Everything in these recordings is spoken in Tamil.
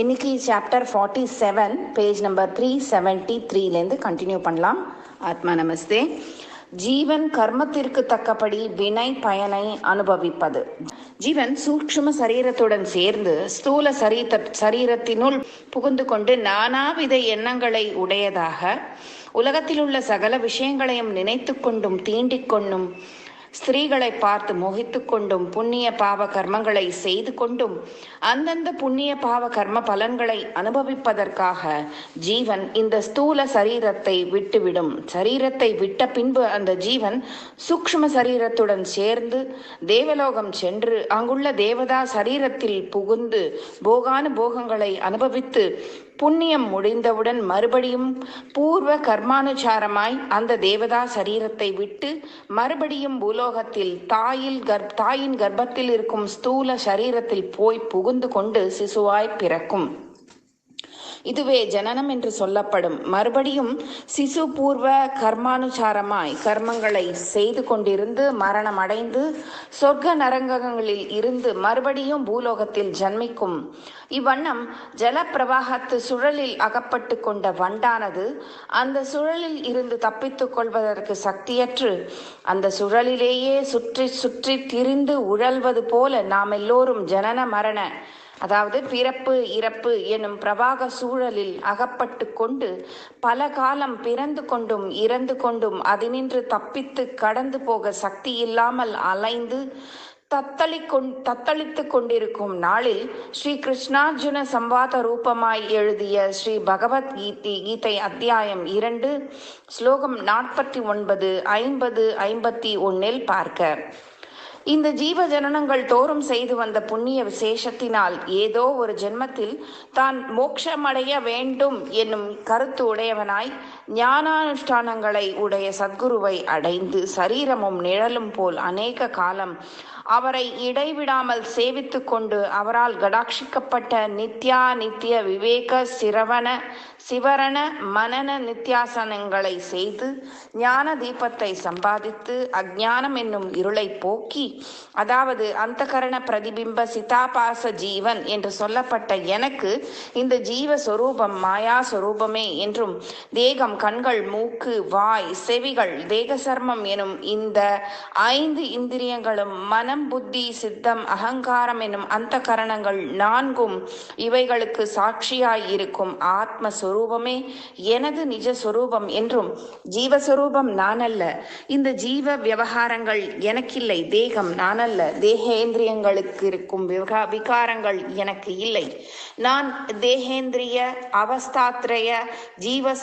இன்னைக்கு chapter forty seven page number three seventy த்ரீலேருந்து continue பண்ணலாம். ஆத்மா நமஸ்தே. ஜீவன் கர்மத்திற்கு தக்கபடி வினை பயனை அனுபவிப்பது. ஜீவன் சூக்ஷ்ம சரீரத்துடன் சேர்ந்து ஸ்தூல சரீர சரீரத்தினுள் புகுந்து கொண்டு நானாவித எண்ணங்களை உடையதாக உலகத்தில் உள்ள சகல விஷயங்களையும் நினைத்து கொண்டும் தீண்டிக் கொண்டும் ஸ்திரீகளை பார்த்து மோகித்து கொண்டும் புண்ணிய பாவ கர்மங்களை செய்து கொண்டும் அந்தந்த புண்ணிய பாவ கர்ம பலன்களை அனுபவிப்பதற்காக ஜீவன் இந்த ஸ்தூல சரீரத்தை விட்டுவிடும். சரீரத்தை விட்ட பின்பு அந்த ஜீவன் சூக்ஷ்ம சரீரத்துடன் சேர்ந்து தேவலோகம் சென்று அங்குள்ள தேவதா சரீரத்தில் புகுந்து போகானு போகங்களை அனுபவித்து புண்ணியம் முடிந்தவுடன் மறுபடியும் பூர்வ கர்மானுசாரமாய் அந்த தேவதா சரீரத்தை விட்டு மறுபடியும் பூலோகத்தில் தாயில் கர்ப் தாயின் கர்ப்பத்தில் இருக்கும் ஸ்தூல சரீரத்தில் போய் புகுந்து கொண்டு சிசுவாய் பிறக்கும். இதுவே ஜனனம் என்று சொல்லப்படும். மறுபடியும் சிசு பூர்வ கர்மானுசாரமாய் கர்மங்களை செய்து கொண்டிருந்து மரணம் அடைந்து சொர்க்க நரங்கங்களில் இருந்து மறுபடியும் பூலோகத்தில் ஜன்மிக்கும். இவ்வண்ணம் ஜல பிரவாகத்து சுழலில் அகப்பட்டு கொண்ட வண்டானது அந்த சுழலில் இருந்து தப்பித்துக் கொள்வதற்கு சக்தியற்று அந்த சுழலிலேயே சுற்றி சுற்றி திரிந்து உழல்வது போல நாம் எல்லோரும் ஜனன மரண அதாவது பிறப்பு இறப்பு எனும் பிரவாக சூழலில் அகப்பட்டு கொண்டு பல காலம் பிறந்து கொண்டும் இறந்து கொண்டும் அதினின்று தப்பித்து கடந்து போக சக்தி இல்லாமல் அலைந்து தத்தளி கொண் தத்தளித்து கொண்டிருக்கும் நாளில் ஸ்ரீ கிருஷ்ணார்ஜுன சம்பாத ரூபமாய் எழுதிய ஸ்ரீ பகவத் கீதை கீதை அத்தியாயம் இரண்டு ஸ்லோகம் நாற்பத்தி ஒன்பது ஐம்பது ஐம்பத்தி ஒன்னில் பார்க்க. இந்த ஜீவ ஜனனங்கள் தோறும் செய்து வந்த புண்ணிய விசேஷத்தினால் ஏதோ ஒரு ஜென்மத்தில் தான் மோட்சமடைய வேண்டும் என்னும் கருத்து உடையவனாய் ஞானானுஷ்டானங்களை உடைய சத்குருவை அடைந்து சரீரமும் நிழலும் போல் அநேக காலம் அவரை இடைவிடாமல் சேவித்து கொண்டு அவரால் கடாட்சிக்கப்பட்ட நித்யா நித்திய விவேக சிரவண சிவரண மனன நித்தியாசனங்களை செய்து ஞான தீபத்தை சம்பாதித்து அஜானம் என்னும் இருளை போக்கி அதாவது அந்தகரண பிரதிபிம்ப சிதாபாச ஜீவன் என்று சொல்லப்பட்ட எனக்கு இந்த ஜீவ சொரூபம் மாயா சொரூபமே என்றும் தேகம் கண்கள் மூக்கு வாய் செவிகள் தேக சர்மம் எனும் இந்த ஐந்து இந்திரியங்களும் மனம் புத்தி சித்தம் அகங்காரம் எனும் அந்த கரணங்கள் நான்கும் இவைகளுக்கு சாட்சியாய் இருக்கும் ஆத்ம சொரூபமே எனது நிஜ என்றும் ஜீவஸ்வரூபம் நான் அல்ல இந்த ஜீவ விவகாரங்கள் எனக்கில்லை தேகம் நான் அல்ல தேகேந்திரியங்களுக்கு இருக்கும் விகாரங்கள் எனக்கு இல்லை. நான் தேகேந்திரிய அவஸ்தாத்ரய ஜீவ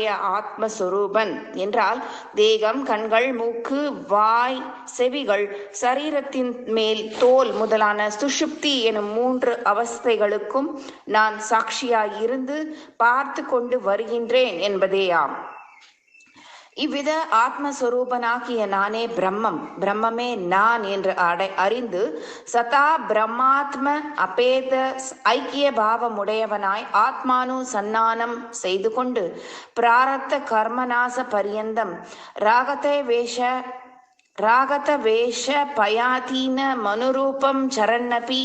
ஆகிய ஆத்மஸ்வரூபன் என்றால் தேகம் கண்கள் மூக்கு வாய் செவிகள் சரீரத்தின் மேல் தோல் முதலான சுஷுப்தி எனும் மூன்று அவஸ்தைகளுக்கும் நான் சாட்சியாய் இருந்து பார்த்து கொண்டு வருகின்றேன் என்பதேயாம். இவ்வித ஆத்மஸ்வரூபனாகிய நானே பிரம்மம் பிரம்மமே நான் என்று அடை அறிந்து சதா பிரம்மாத்ம அபேத ஐக்கிய பாவமுடையவனாய் ஆத்மானு சன்னானம் செய்து கொண்டு பிராரத்த கர்மநாச பரியந்தம் ராகத்தை வேஷ ராகத வேஷ பயாதீன மனுரூபம் சரண்ணபி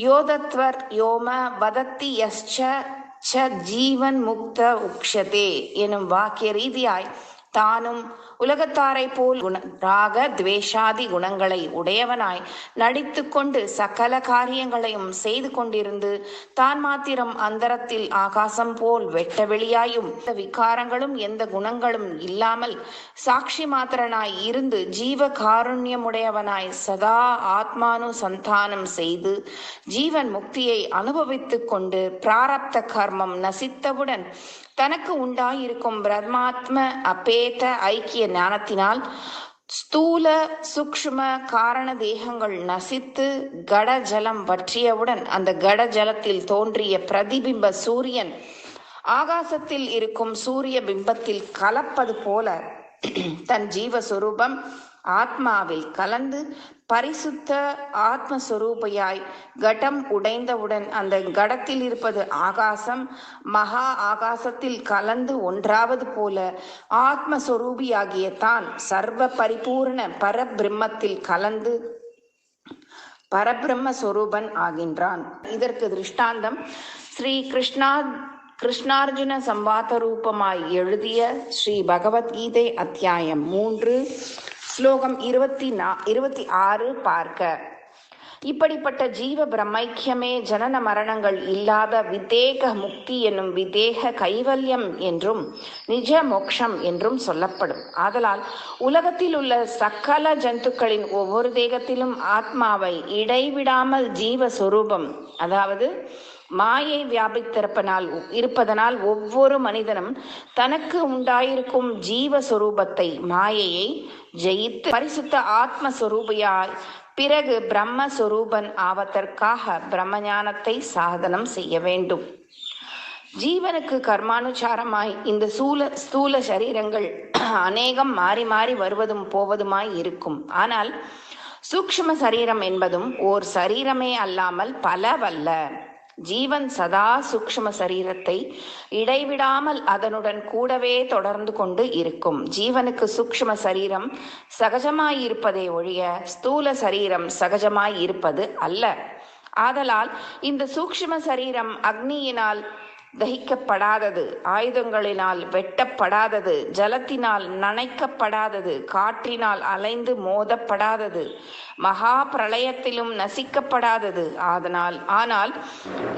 யோதத்வர் யோம வதத்தி யஸ்ச ஜீவன் முக்த உக்ஷதே எனும் வாக்கிய ரீதியாய் தானும் உலகத்தாரை போல் குண ராக துவேஷாதி குணங்களை உடையவனாய் நடித்து கொண்டு சகல காரியங்களையும் செய்து கொண்டிருந்து தான் மாத்திரம் அந்தரத்தில் ஆகாசம் போல் வெட்ட வெளியாயும் விகாரங்களும் எந்த குணங்களும் இல்லாமல் சாட்சி மாத்திரனாய் இருந்து ஜீவ காருண்யமுடையவனாய் சதா ஆத்மானு சந்தானம் செய்து ஜீவன் முக்தியை அனுபவித்துக் கொண்டு பிராரப்த கர்மம் நசித்தவுடன் தனக்கு உண்டாயிருக்கும் பிரம்மாத்ம அபேத ஐக்கிய ஞானத்தினால் ஸ்தூல சூக்ஷ்ம காரண தேகங்கள் நசித்து கட ஜலம் வற்றியவுடன் அந்த கட ஜலத்தில் தோன்றிய பிரதிபிம்ப சூரியன் ஆகாசத்தில் இருக்கும் சூரிய பிம்பத்தில் கலப்பது போல தன் ஜீவஸ்வரூபம் ஆத்மாவில் கலந்து பரிசுத்த ஆத்மஸ்வரூபையாய் கடம் உடைந்தவுடன் அந்த கடத்தில் இருப்பது ஆகாசம் மகா ஆகாசத்தில் கலந்து ஒன்றாவது போல ஆத்மஸ்வரூபியாகிய தான் சர்வ பரிபூர்ண பரபிரம்மத்தில் கலந்து பரபிரம்ம சொரூபன் ஆகின்றான். இதற்கு திருஷ்டாந்தம் ஸ்ரீ கிருஷ்ணா கிருஷ்ணார்ஜுன சம்பாத ரூபமாய் எழுதிய ஸ்ரீ பகவத்கீதை அத்தியாயம் மூன்று. ஸ்லோகம் இருபத்தி நா இருபத்தி ஆறு பார்க்க. இப்படிப்பட்ட ஜீவ பிரம்மைக்கியமே ஜனன மரணங்கள் இல்லாத விதேக முக்தி என்னும் விதேக கைவல்யம் என்றும் நிஜ மோக்ஷம் என்றும் சொல்லப்படும். ஆதலால் உலகத்தில் உள்ள சக்கல ஜந்துக்களின் ஒவ்வொரு தேகத்திலும் ஆத்மாவை இடைவிடாமல் ஜீவ சொரூபம் அதாவது மாயை வியாபித்திருப்பனால் இருப்பதனால் ஒவ்வொரு மனிதனும் தனக்கு உண்டாயிருக்கும் ஜீவஸ்வரூபத்தை மாயையை ஜெயித்து பரிசுத்த ஆத்மஸ்வரூபியாய் பிறகு பிரம்மஸ்வரூபன் ஆவதற்காக பிரம்மஞானத்தை சாதனம் செய்ய வேண்டும். ஜீவனுக்கு கர்மானுசாரமாய் இந்த சூல ஸ்தூல சரீரங்கள் அநேகம் மாறி மாறி வருவதும் போவதுமாய் இருக்கும். ஆனால் சூக்ஷ்ம சரீரம் என்பதும் ஓர் சரீரமே அல்லாமல் பலவல்ல. ஜீவன் சதா சூக்ஷ்ம சரீரத்தை இடைவிடாமல் அதனுடன் கூடவே தொடர்ந்து கொண்டு இருக்கும். ஜீவனுக்கு சூக்ஷ்ம சரீரம் சகஜமாய் இருப்பதே ஒழிய ஸ்தூல சரீரம் சகஜமாய் இருப்பது அல்ல. ஆதலால் இந்த சூக்ஷ்ம சரீரம் அக்னியினால் தகிக்கப்படாதது ஆயுதங்களினால் வெட்டப்படாதது ஜலத்தினால் நனைக்கப்படாதது காற்றினால் அலைந்து மோதப்படாதது மகா பிரளயத்திலும் நசிக்கப்படாதது. அதனால் ஆனால்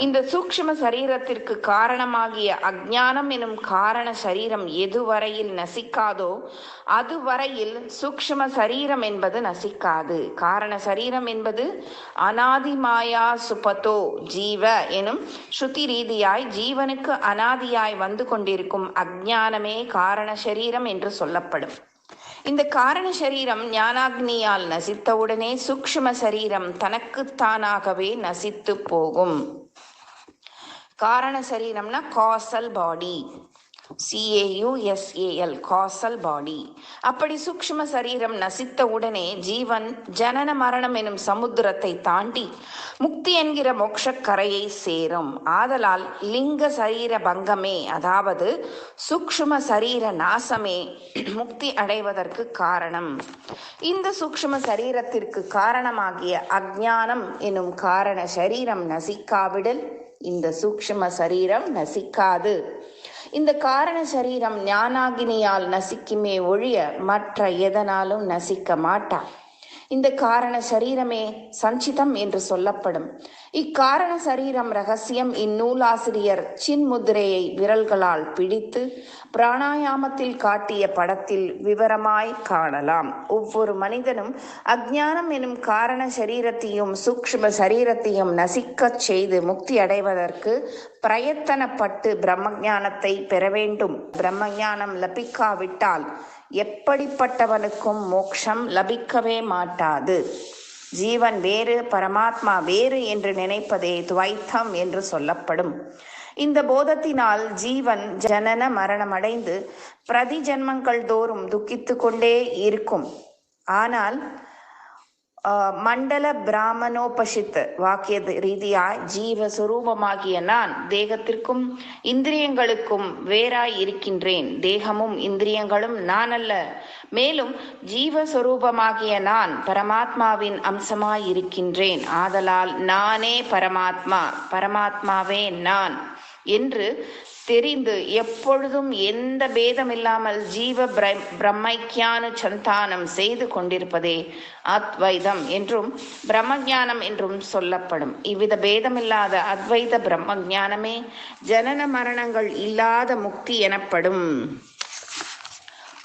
இந்த சூக்ஷ்ம சரீரத்திற்கு காரணமாகிய அஜானம் எனும் காரண சரீரம் எதுவரையில் நசிக்காதோ அதுவரையில் சூக்ஷ்ம சரீரம் என்பது நசிக்காது. காரண சரீரம் என்பது அனாதிமாயா சுபதோ ஜீவ எனும் ஸ்ருதி ரீதியாய் ஜீவன் ஜீவனுக்கு அனாதியாய் வந்து கொண்டிருக்கும் அஜ்ஞானமே காரண சரீரம் என்று சொல்லப்படும். இந்த காரண சரீரம் ஞானாக்னியால் நசித்தவுடனே சூக்ஷ்ம சரீரம் தனக்குத்தானாகவே நசித்து போகும். காரண சரீரம்னா காசல் பாடி சிஏயுஎஸ்ஏஎல் காசல் பாடி அப்படி சூக்ஷ்ம சரீரம் நசித்த உடனே ஜீவன் ஜனன மரணம் எனும் சமுத்திரத்தை தாண்டி முக்தி என்கிற மோட்சக்கரையை சேரும். ஆதலால் லிங்க சரீர பங்கமே அதாவது சூக்ஷ்ம சரீர நாசமே முக்தி அடைவதற்கு காரணம். இந்த சூக்ஷ்ம சரீரத்திற்கு காரணமாகிய அஜானம் எனும் காரண சரீரம் நசிக்காவிடல் இந்த சூக்ஷ்ம சரீரம் நசிக்காது. இந்த காரண சரீரம் ஞானாகினியால் நசிக்குமே ஒழிய மற்ற எதனாலும் நசிக்க மாட்டார் இந்த காரண சரீரமே சஞ்சிதம் என்று சொல்லப்படும். இக்காரண சரீரம் ரகசியம் இந்நூலாசிரியர் சின்முதிரையை விரல்களால் பிடித்து பிராணாயாமத்தில் காட்டிய படத்தில் விவரமாய் காணலாம். ஒவ்வொரு மனிதனும் அஜ்ஞானம் எனும் காரண சரீரத்தையும் சூக்ஷ்ம சரீரத்தையும் நசிக்கச் செய்து முக்தி அடைவதற்கு பிரயத்தனப்பட்டு பிரம்மஞானத்தை பெற வேண்டும். பிரம்மஞானம் லபிக்காவிட்டால் எப்படிப்பட்டவனுக்கும் மோட்சம் லபிக்கவே மாட்டாது. ஜீவன் வேறு பரமாத்மா வேறு என்று நினைப்பதே துவைத்தம் என்று சொல்லப்படும். இந்த போதத்தினால் ஜீவன் ஜனன மரணமடைந்து பிரதி ஜென்மங்கள் தோறும் துக்கித்து கொண்டே இருக்கும். ஆனால் மண்டல பிராமணோபசித் வாக்கிய ரீதியா ஜீவ சுரூபமாகிய நான் தேகத்திற்கும் இந்திரியங்களுக்கும் வேறாய் இருக்கின்றேன் தேகமும் இந்திரியங்களும் நான் அல்ல மேலும் ஜீவஸ்வரூபமாகிய நான் பரமாத்மாவின் அம்சமாய் இருக்கின்றேன் ஆதலால் நானே பரமாத்மா பரமாத்மாவே நான் என்று தெரிந்து எப்பொழுதும் எந்த பேதமில்லாமல் ஜீவ பிரம்மைக்கியான சந்தானம் செய்து கொண்டிருப்பதே அத்வைதம் என்றும் பிரம்மஞானம் என்றும் சொல்லப்படும். இவ்வித பேதமில்லாத அத்வைத பிரம்மஞானமே ஜனன மரணங்கள் இல்லாத முக்தி எனப்படும்.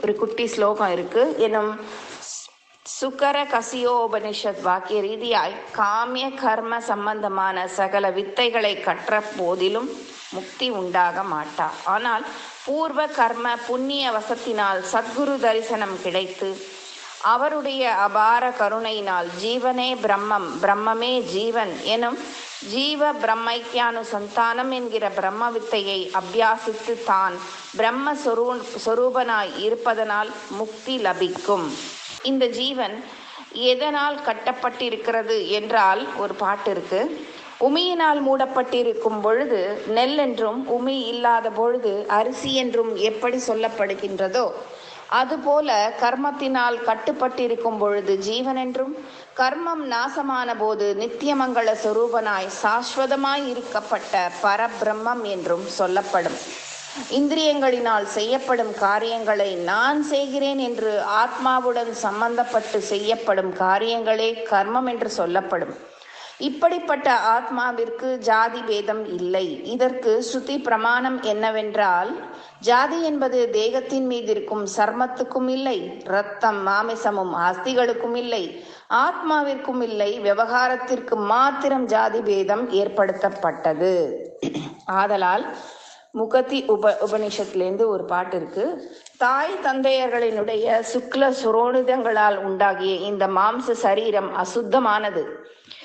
ஒரு குட்டி ஸ்லோகம் இருக்கு. எனும் சுக்கர கசியோபனிஷத் வாக்கிய ரீதியாய் காமிய கர்ம சம்பந்தமான சகல வித்தைகளை கற்ற போதிலும் முக்தி உண்டாக மாட்டா. ஆனால் பூர்வ கர்ம புண்ணிய வசத்தினால் சத்குரு தரிசனம் கிடைத்து அவருடைய அபார கருணையினால் ஜீவனே பிரம்மம் பிரம்மமே ஜீவன் எனும் ஜீவ பிரம்மைக்கியானு சந்தானம் என்கிற பிரம்ம வித்தையை அபியாசித்து தான் பிரம்ம சொரூ சொரூபனாய் இருப்பதனால் முக்தி லபிக்கும். இந்த ஜீவன் எதனால் கட்டப்பட்டிருக்கிறது என்றால் ஒரு பாட்டு இருக்கு. உமியினால் மூடப்பட்டிருக்கும் பொழுது நெல் என்றும் உமி இல்லாத பொழுது அரிசி என்றும் எப்படி சொல்லப்படுகின்றதோ அதுபோல கர்மத்தினால் கட்டுப்பட்டிருக்கும் பொழுது ஜீவன் என்றும் கர்மம் நாசமான போது நித்தியமங்கள சொரூபனாய் சாஸ்வதமாய் இருக்கப்பட்ட பரபிரம்மம் என்றும் சொல்லப்படும். இந்திரியங்களினால் செய்யப்படும் காரியங்களை நான் செய்கிறேன் என்று ஆத்மாவுடன் சம்பந்தப்பட்டு செய்யப்படும் காரியங்களே கர்மம் என்று சொல்லப்படும். இப்படிப்பட்ட ஆத்மாவிற்கு ஜாதி பேதம் இல்லை. இதற்கு ஸ்ருதி பிரமாணம் என்னவென்றால் ஜாதி என்பது தேகத்தின் மீது இருக்கும் சர்மத்துக்கும் இல்லை ரத்தம் மாமிசமும் அஸ்திகளுக்கும் இல்லை ஆத்மாவிற்கும் இல்லை விவகாரத்திற்கு மாத்திரம் ஜாதி பேதம் ஏற்படுத்தப்பட்டது. ஆதலால் முகத்தி உப உபனிஷத்துலேருந்து ஒரு பாட்டு இருக்கு. தாய் தந்தையர்களினுடைய சுக்ல சுரோனிதங்களால் உண்டாகிய இந்த மாம்ச சரீரம் அசுத்தமானது.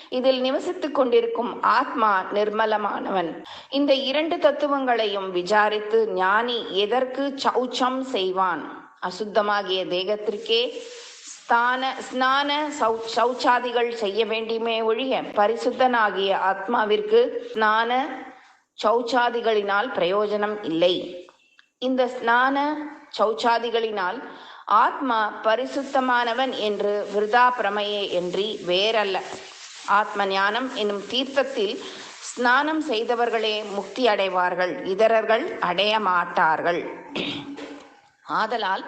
இதில் நிவசித்துக் கொண்டிருக்கும் ஆத்மா நிர்மலமானவன். இந்த இரண்டு தத்துவங்களையும் விசாரித்து ஞானி எதற்கு சௌச்சம் செய்வான்? அசுத்தமாகிய தேகத்திற்கே ஸ்தான ஸ்நான சௌ சௌச்சாதிகள் செய்ய வேண்டுமே ஒழிய பரிசுத்தனாகிய ஆத்மாவிற்கு ஸ்நான சௌச்சாதிகளினால் பிரயோஜனம் இல்லை. இந்த ஸ்நான சௌச்சாதிகளினால் ஆத்மா பரிசுத்தமானவன் என்று விருதா பிரமையே என்றி வேறல்ல. ஆத்ம ஞானம் என்னும் தீர்த்தத்தில் ஸ்நானம் செய்தவர்களே முக்தி அடைவார்கள். இதரர்கள் அடைய மாட்டார்கள். ஆதலால்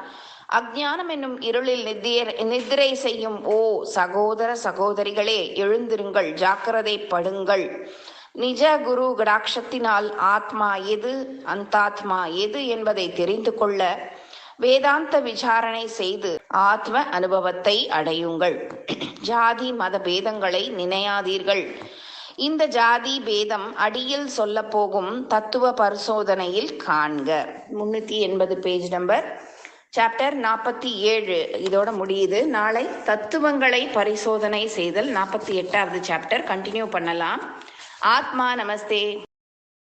அக்ஞானம் என்னும் இருளில் நித்தியர் நித்திரை செய்யும் ஓ சகோதர சகோதரிகளே எழுந்திருங்கள் ஜாக்கிரதை படுங்கள். நிஜ குரு கடாட்சத்தினால் ஆத்மா எது அந்தாத்மா எது என்பதை தெரிந்து கொள்ள வேதாந்த விசாரணை செய்து ஆத்ம அனுபவத்தை அடையுங்கள். ஜாதி மத பேதங்களை நினையாதீர்கள். இந்த ஜாதி பேதம் அடியில் சொல்ல போகும் தத்துவ பரிசோதனையில் காண்க. முன்னூத்தி எண்பது பேஜ் நம்பர் சாப்டர் நாற்பத்தி ஏழு. இதோட முடியுது. நாளை தத்துவங்களை பரிசோதனை செய்தல் நாற்பத்தி எட்டாவது சாப்டர் கண்டினியூ பண்ணலாம். ஆத்மா நமஸ்தே.